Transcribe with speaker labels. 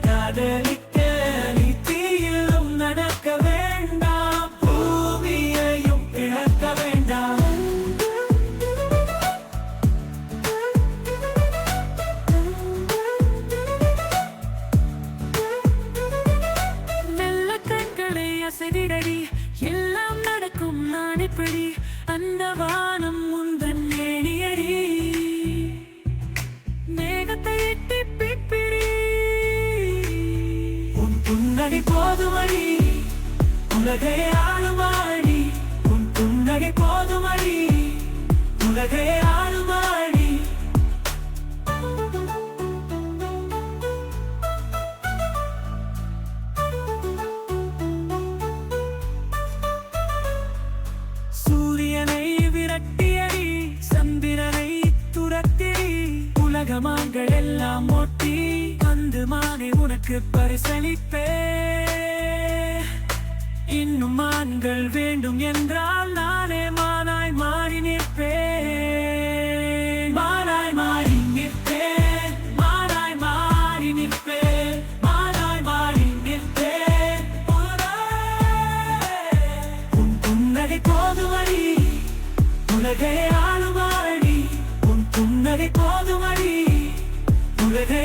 Speaker 1: காதலிக்க நீ தீயிலும் நடக்க வேண்டாம். பூமியையும் இழக்க வேண்டாம். மெல்ல கண்களை அசைதிடடி. எல்லாம் நடக்கும் நான் இப்படி. அந்த வானம் உலகை ஆளுமாடி. உன் புன்னகை போதுமடி. உலகை ஆளுமாடி. சூரியனை விரட்டியடி சந்திரனை துரத்தியடி. உலகமான்கள் எல்லாம் ஒட்டி வந்து மானை உனக்கு பரிசளிப்பே. இன்னும் மான்கள் வேண்டும் என்றால் நானே மானாய் மாறி நிற்பேன். மானாய் மாறி நிற்பேன். மானாய் மாறி நிற்பேன். மானாய் மாறி நிற்பேன். உன் புன்னகை போதுமடி. உலகை ஆளுமாடி உன் புன்னகை போதுமடி. உலகை